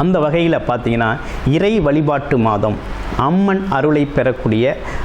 அந்த வகையில் பார்த்தீங்கன்னா இறை வழிபாட்டு மாதம். அம்மன் அருளை பெறக்கூடிய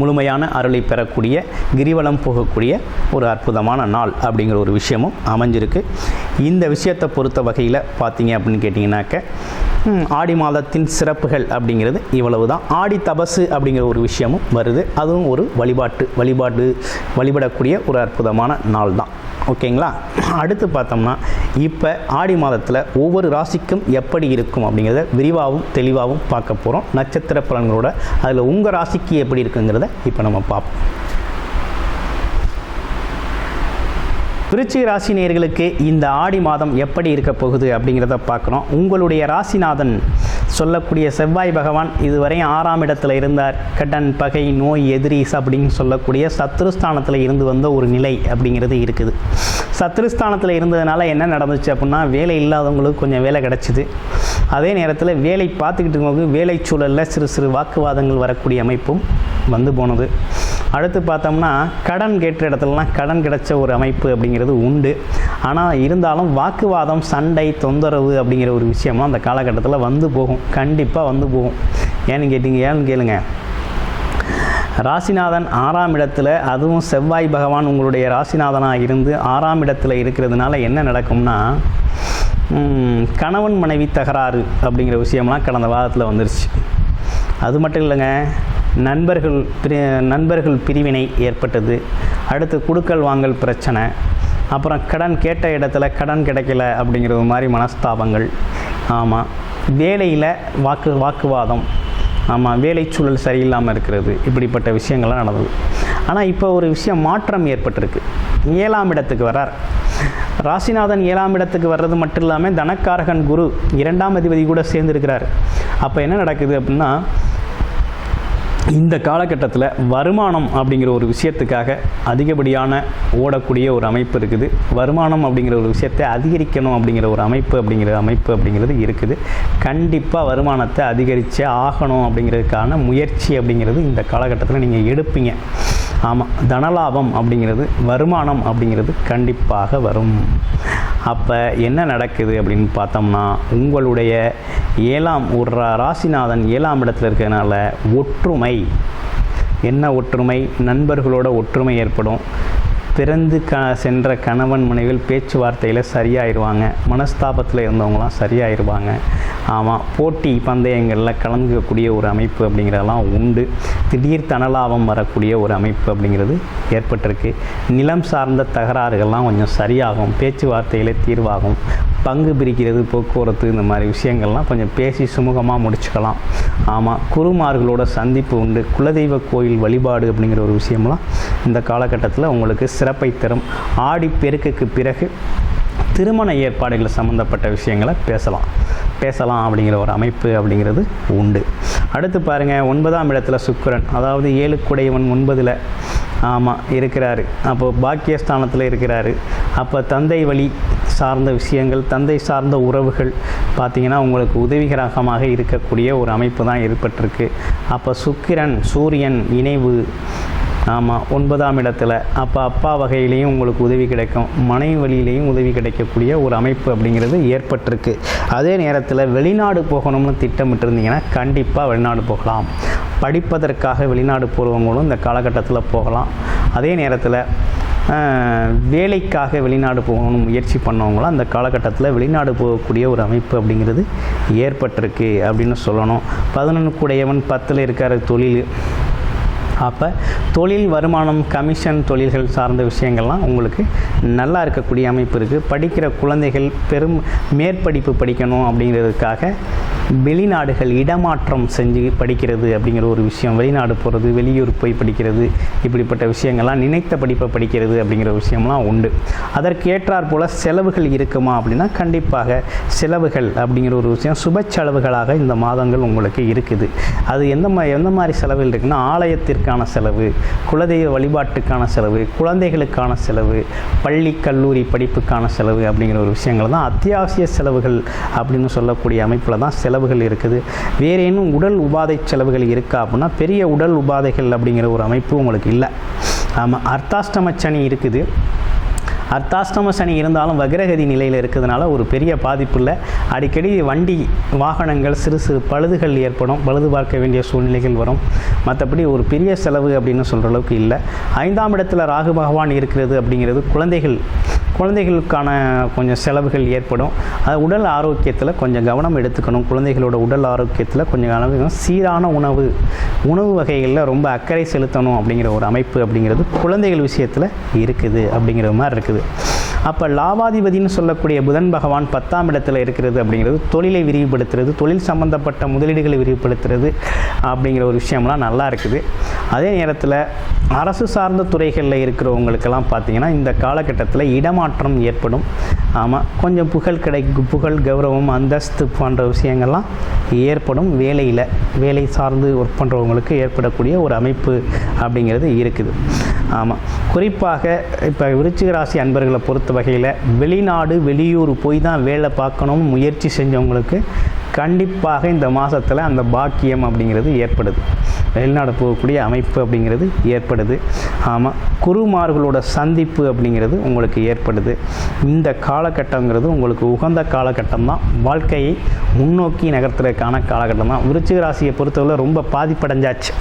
முழுமையான அருளை பெறக்கூடிய கிரிவலம் போகக்கூடிய ஒரு அற்புதமான நாள் அப்படிங்கிற ஒரு விஷயமும் அமைஞ்சிருக்கு. இந்த விஷயத்தை பொறுத்த வகையில் பார்த்தீங்க அப்படின்னு கேட்டிங்கனாக்க ஆடி மாதத்தின் சிறப்புகள் அப்படிங்கிறது இவ்வளவு தான் ஆடி தபசு அப்படிங்கிற ஒரு விஷயமும் வருது. அதுவும் ஒரு வழிபாட்டு வழிபாடு வழிபடக்கூடிய ஒரு அற்புதமான நாள் தான் ஓகேங்களா? அடுத்து பார்த்தோம்னா இப்போ ஆடி மாதத்தில் ஒவ்வொரு ராசிக்கும் எப்படி இருக்கும் அப்படிங்கிறத விரிவாகவும் தெளிவாகவும் பார்க்க போகிறோம் நட்சத்திர பலன்களோட அதில் உங்கள் ராசிக்கு எப்படி இருக்குங்கிறத இப்போ நம்ம பார்ப்போம். விருச்சிக ராசி நேர்களுக்கு இந்த ஆடி மாதம் எப்படி இருக்க போகுது அப்படிங்கிறத பார்க்குறோம் உங்களுடைய ராசிநாதன் சொல்லக்கூடிய செவ்வாய் பகவான் இதுவரையும் ஆறாம் இடத்துல இருந்தார். கடன் பகை நோய் எதிரிஸ் அப்படின்னு சொல்லக்கூடிய சத்ருஸ்தானத்தில் இருந்து வந்த ஒரு நிலை அப்படிங்கிறது இருக்குது. சத்ருஸ்தானத்தில் இருந்ததுனால என்ன நடந்துச்சு அப்படின்னா வேலை இல்லாதவங்களுக்கு கொஞ்சம் வேலை கிடச்சிது. அதே நேரத்தில் வேலை பார்த்துக்கிட்டு இருக்கும்போது வேலை சூழலில் சிறு சிறு வாக்குவாதங்கள் வரக்கூடிய அமைப்பும் வந்து போனது. அடுத்து பார்த்தோம்னா கடன் கேட்ட இடத்துலலாம் கடன் கிடைச்ச ஒரு அமைப்பு அப்படிங்கிறது உண்டு. ஆனால் இருந்தாலும் வாக்குவாதம் சண்டை தொந்தரவு அப்படிங்கிற ஒரு விஷயம்லாம் அந்த காலகட்டத்தில் வந்து போகும். கண்டிப்பாக வந்து போகும். ஏன்னு கேட்டிங்க ஏன்னு கேளுங்க. ராசிநாதன் ஆறாம் இடத்துல அதுவும் செவ்வாய் பகவான் உங்களுடைய ராசிநாதனாக இருந்து ஆறாம் இடத்துல இருக்கிறதுனால என்ன நடக்கும்னா கணவன் மனைவி தகராறு அப்படிங்கிற விஷயம்லாம் கடந்த வாரத்தில் வந்துருச்சு. அது மட்டும் இல்லைங்க நண்பர்கள் பிரி நண்பர்கள் பிரிவினை ஏற்பட்டது. அடுத்து குடுக்கல் வாங்கல் பிரச்சனை. அப்புறம் கடன் கேட்ட இடத்துல கடன் கிடைக்கல அப்படிங்கிறது மாதிரி மனஸ்தாபங்கள். ஆமாம் வேலையில் வாக்கு வாக்குவாதம். ஆமாம் வேலை சூழல் சரியில்லாமல் இருக்கிறது. இப்படிப்பட்ட விஷயங்கள்லாம் நடந்தது. ஆனால் இப்போ ஒரு விஷயம் மாற்றம் ஏற்பட்டிருக்கு. ஏழாம் இடத்துக்கு வரார் ராசிநாதன் ஏழாம் இடத்துக்கு வர்றது மட்டும் இல்லாமல் தனக்காரகன் குரு இரண்டாம் அதிபதி கூட சேர்ந்துருக்கிறார். அப்போ என்ன நடக்குது அப்படின்னா இந்த காலகட்டத்தில் வருமானம் அப்படிங்கிற ஒரு விஷயத்துக்காக அதிகப்படியான ஓடக்கூடிய ஒரு அமைப்பு இருக்குது. வருமானம் அப்படிங்கிற ஒரு விஷயத்தை அதிகரிக்கணும் அப்படிங்கிற ஒரு அமைப்பு அப்படிங்கிற அமைப்பு அப்படிங்கிறது இருக்குது. கண்டிப்பாக வருமானத்தை அதிகரித்தே ஆகணும் அப்படிங்கிறதுக்கான முயற்சி அப்படிங்கிறது இந்த காலகட்டத்தில் நீங்கள் எடுப்பீங்க. ஆமாம் தனலாபம் அப்படிங்கிறது வருமானம் அப்படிங்கிறது கண்டிப்பாக வரும். அப்போ என்ன நடக்குது அப்படின்னு பார்த்தோம்னா உங்களுடைய ஏழாம் ஒரு ரா- ராசிநாதன் ஏழாம் இடத்துல இருக்கிறதுனால ஒற்றுமை. என்ன ஒற்றுமை? நண்பர்களோட ஒற்றுமை ஏற்படும். பிறந்து க சென்ற கணவன் மனைவியில் பேச்சுவார்த்தையில் சரியாயிருவாங்க. மனஸ்தாபத்தில் இருந்தவங்களாம் சரியாயிருவாங்க. ஆமாம் போட்டி பந்தயங்களில் கலந்துக்கக்கூடிய ஒரு அமைப்பு அப்படிங்கிறதெல்லாம் உண்டு. திடீர் தனலாபம் வரக்கூடிய ஒரு அமைப்பு அப்படிங்கிறது ஏற்பட்டிருக்கு. நிலம் சார்ந்த தகராறுகள்லாம் கொஞ்சம் சரியாகும். பேச்சுவார்த்தையில் தீர்வாகும். பங்கு பிரிக்கிறது போக்குவரத்து இந்த மாதிரி விஷயங்கள்லாம் கொஞ்சம் பேசி சுமூகமாக முடிச்சுக்கலாம். ஆமாம் குருமார்களோட சந்திப்பு உண்டு. குலதெய்வ கோயில் வழிபாடு அப்படிங்கிற ஒரு விஷயம்லாம் இந்த காலகட்டத்தில் உங்களுக்கு சிறப்பை தரும். ஆடி பெருக்குக்கு பிறகு திருமண ஏற்பாடுகள் சம்மந்தப்பட்ட விஷயங்களை பேசலாம். பேசலாம் அப்படிங்கிற ஒரு அமைப்பு அப்படிங்கிறது உண்டு. அடுத்து பாருங்கள் ஒன்பதாம் இடத்துல சுக்கிரன். அதாவது ஏழுக்குடையவன் ஒன்பதில் ஆமாம் இருக்கிறாரு. அப்போது பாக்கியஸ்தானத்தில் இருக்கிறாரு. அப்போ தந்தை வழி சார்ந்த விஷயங்கள் தந்தை சார்ந்த உறவுகள் பார்த்திங்கன்னா உங்களுக்கு உதவிகரகமாக இருக்கக்கூடிய ஒரு அமைப்பு தான் ஏற்பட்டிருக்கு. அப்போ சுக்கிரன் சூரியன் இணைவு ஆமாம் ஒன்பதாம் இடத்துல. அப்போ அப்பா வகையிலையும் உங்களுக்கு உதவி கிடைக்கும். மனைவி வழியிலையும் உதவி கிடைக்கக்கூடிய ஒரு அமைப்பு அப்படிங்கிறது ஏற்பட்டிருக்கு. அதே நேரத்தில் வெளிநாடு போகணும்னு திட்டமிட்டிருந்தீங்கன்னா கண்டிப்பாக வெளிநாடு போகலாம். படிப்பதற்காக வெளிநாடு போகிறவங்களும் இந்த காலகட்டத்தில் போகலாம். அதே நேரத்தில் வேலைக்காக வெளிநாடு போகணும்னு முயற்சி பண்ணவங்களும் அந்த காலகட்டத்தில் வெளிநாடு போகக்கூடிய ஒரு அமைப்பு அப்படிங்கிறது ஏற்பட்டிருக்கு அப்படின்னு சொல்லணும். பதினொன்று கூடையவன் பத்தில் இருக்கார் தொழில். அப்போ தொழில் வருமானம் கமிஷன் தொழில்கள் சார்ந்த விஷயங்கள்லாம் உங்களுக்கு நல்லா இருக்கக்கூடிய அமைப்பு இருக்குது படிக்கிற குழந்தைகள் பெரும் மேற்படிப்பு படிக்கணும் அப்படிங்கிறதுக்காக வெளிநாடுகள் இடமாற்றம் செஞ்சு படிக்கிறது அப்படிங்கிற ஒரு விஷயம் வெளிநாடு போகிறது வெளியூர் போய் படிக்கிறது இப்படிப்பட்ட விஷயங்கள்லாம் நினைத்த படிப்பை படிக்கிறது அப்படிங்கிற விஷயம்லாம் உண்டு. அதற்கு ஏற்றாற் போல் செலவுகள் இருக்குமா அப்படின்னா கண்டிப்பாக செலவுகள் அப்படிங்கிற ஒரு விஷயம் சுப செலவுகளாக இந்த மாதங்கள் உங்களுக்கு இருக்குது. அது எந்த மா எந்த மாதிரி செலவுகள் இருக்குன்னா ஆலயத்திற்கான செலவு குலதெய்வ வழிபாட்டுக்கான செலவு குழந்தைகளுக்கான செலவு பள்ளி கல்லூரி படிப்புக்கான செலவு அப்படிங்கிற ஒரு விஷயங்கள் தான் அத்தியாவசிய செலவுகள் அப்படின்னு சொல்லக்கூடிய அமைப்பில் தான் செலவு செலவுகள் இருக்குது. வேறேனும் உடல் உபாதை செலவுகள் இருக்கா அப்படின்னா பெரிய உடல் உபாதைகள் அப்படிங்கிற ஒரு அமைப்பு உங்களுக்கு இல்லை. ஆமாம் அர்த்தாஷ்டம சனி இருக்குது. அர்த்தாஷ்டம சனி இருந்தாலும் வக்ரகதி நிலையில் இருக்கிறதுனால ஒரு பெரிய பாதிப்பு இல்லை. அடிக்கடி வண்டி வாகனங்கள் சிறு சிறு பழுதுகள் ஏற்படும். பழுது பார்க்க வேண்டிய சூழ்நிலைகள் வரும். மற்றபடி ஒரு பெரிய செலவு அப்படின்னு சொல்கிற அளவுக்கு இல்லை. ஐந்தாம் இடத்துல ராகு பகவான் இருக்கிறது அப்படிங்கிறது குழந்தைகள் குழந்தைகளுக்கான கொஞ்சம் செலவுகள் ஏற்படும். அது உடல் ஆரோக்கியத்தில் கொஞ்சம் கவனம் எடுத்துக்கணும். குழந்தைகளோட உடல் ஆரோக்கியத்தில் கொஞ்சம் கவனம் சீரான உணவு உணவு வகைகளில் ரொம்ப அக்கறை செலுத்தணும் அப்படிங்கிற ஒரு அமைப்பு அப்படிங்கிறது குழந்தைகள் விஷயத்தில் இருக்குது அப்படிங்கிற மாதிரி இருக்குது. அப்போ லாபாதிபதினு சொல்லக்கூடிய புதன் பகவான் பத்தாம் இடத்துல இருக்கிறது அப்படிங்கிறது தொழிலை விரிவுபடுத்துறது தொழில் சம்மந்தப்பட்ட முதலீடுகளை விரிவுபடுத்துறது அப்படிங்கிற ஒரு விஷயம்லாம் நல்லா இருக்குது. அதே நேரத்தில் அரசு சார்ந்த துறைகளில் இருக்கிறவங்களுக்கெல்லாம் பார்த்தீங்கன்னா இந்த காலகட்டத்தில் இடமாற்றம் ஏற்படும். ஆமாம் கொஞ்சம் புகழ் கிடைக்கும் புகழ் கௌரவம் அந்தஸ்து போன்ற விஷயங்கள்லாம் ஏற்படும். வேலையில் வேலை சார்ந்து ஒர்க் பண்ணுறவங்களுக்கு ஏற்படக்கூடிய ஒரு அமைப்பு அப்படிங்கிறது இருக்குது. ஆமாம் குறிப்பாக இப்போ விருச்சிக ராசி அன்பர்களை பொறுத்த வகையில் வெளிநாடு வெளியூர் போய் தான் வேலை பார்க்கணும்னு முயற்சி செஞ்சவங்களுக்கு கண்டிப்பாக இந்த மாதத்தில் அந்த பாக்கியம் அப்படிங்கிறது ஏற்படுது. வெளிநாடு போகக்கூடிய அமைப்பு அப்படிங்கிறது ஏற்படுது. ஆமாம் குருமார்களோட சந்திப்பு அப்படிங்கிறது உங்களுக்கு ஏற்படுது. இந்த காலகட்டங்கிறது உங்களுக்கு உகந்த காலகட்டம் தான். வாழ்க்கையை முன்னோக்கி நகர்த்துறதுக்கான காலகட்டம் தான் விருச்சிக ராசியை பொறுத்தவரை ரொம்ப பாதிப்படைஞ்சாச்சு.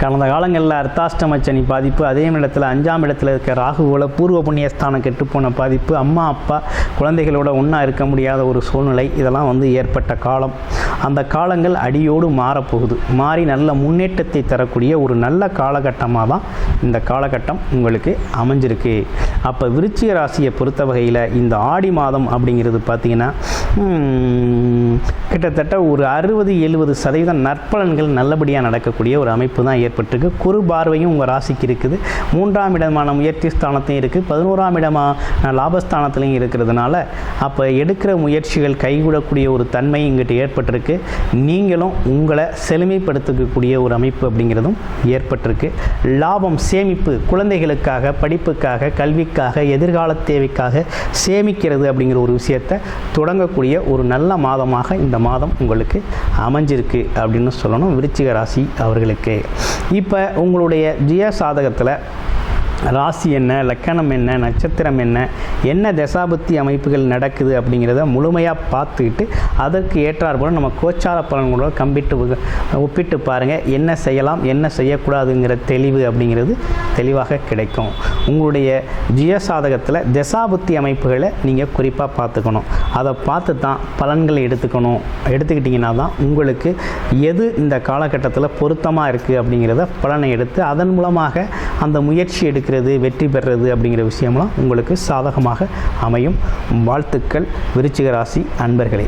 கடந்த காலங்களில் அர்த்தாஷ்டம சனி பாதிப்பு அதே இடத்துல அஞ்சாம் இடத்துல இருக்க ராகுவோட பூர்வ புண்ணியஸ்தானம் கெட்டுப்போன பாதிப்பு அம்மா அப்பா குழந்தைகளோட ஒன்றா இருக்க முடியாத ஒரு சூழ்நிலை இதெல்லாம் வந்து ஏற்பட்ட காலம். அந்த காலங்கள் அடியோடு மாறப்போகுது. மாறி நல்ல முன்னேற்றத்தை தரக்கூடிய ஒரு நல்ல காலகட்டமாக தான் இந்த காலகட்டம் உங்களுக்கு அமைஞ்சிருக்கு. அப்போ விருச்சிக ராசியை பொறுத்த வகையில் இந்த ஆடி மாதம் அப்படிங்கிறது பார்த்திங்கன்னா கிட்டத்தட்ட ஒரு அறுபது எழுபது சதவீதம் நற்பலன்கள் நல்லபடியாக நடக்கக்கூடிய ஒரு அமைப்பு தான் ஏற்பட்டிருக்கு குறு பார்வையும் உங்கள் ராசிக்கு இருக்குது. மூன்றாம் இடமான முயற்சி ஸ்தானத்தையும் இருக்குது பதினோராம் இடமான லாபஸ்தானத்துலையும் இருக்கிறதுனால அப்போ எடுக்கிற முயற்சிகள் கைகூடக்கூடிய ஒரு தன்மை இங்கிட்டு ஏற்பட்டிருக்கு. நீங்களும் உங்களை செழுமைப்படுத்திக்கக்கூடிய ஒரு அமைப்பு அப்படிங்கிறதும் ஏற்பட்டிருக்கு. லாபம் சேமிப்பு குழந்தைகளுக்காக படிப்புக்காக கல்விக்காக எதிர்கால தேவைக்காக சேமிக்கிறது அப்படிங்கிற ஒரு விஷயத்தை தொடங்கக்கூடிய ஒரு நல்ல மாதமாக இந்த மாதம் உங்களுக்கு அமைஞ்சிருக்கு அப்படின்னு சொல்லணும். விருச்சிக ராசி அவர்களுக்கு. இப்போ உங்களுடைய ஜிய சாதகத்தில் ராசி என்ன லக்கணம் என்ன நட்சத்திரம் என்ன என்ன தசாபுத்தி அமைப்புகள் நடக்குது அப்படிங்கிறத முழுமையாக பார்த்துக்கிட்டு அதற்கு ஏற்றாற்போல் நம்ம கோச்சார பலன்களோட கம்பிட்டு ஒப்பிட்டு பாருங்கள் என்ன செய்யலாம் என்ன செய்யக்கூடாதுங்கிற தெளிவு அப்படிங்கிறது தெளிவாக கிடைக்கும். உங்களுடைய ஜியசாதகத்தில் தசாபுத்தி அமைப்புகளை நீங்கள் குறிப்பாக பார்த்துக்கணும். அதை பார்த்து தான் பலன்களை எடுத்துக்கணும். எடுத்துக்கிட்டிங்கன்னா தான் உங்களுக்கு எது இந்த காலகட்டத்தில் பொருத்தமாக இருக்குது அப்படிங்கிறத பலனை எடுத்து அதன் மூலமாக அந்த முயற்சி எடுக்க ஜெயிக்கிறது வெற்றி பெறுறது அப்படிங்கிற விஷயம்லாம் உங்களுக்கு சாதகமாக அமையும். வாழ்த்துக்கள் விருச்சிக ராசி அன்பர்களே.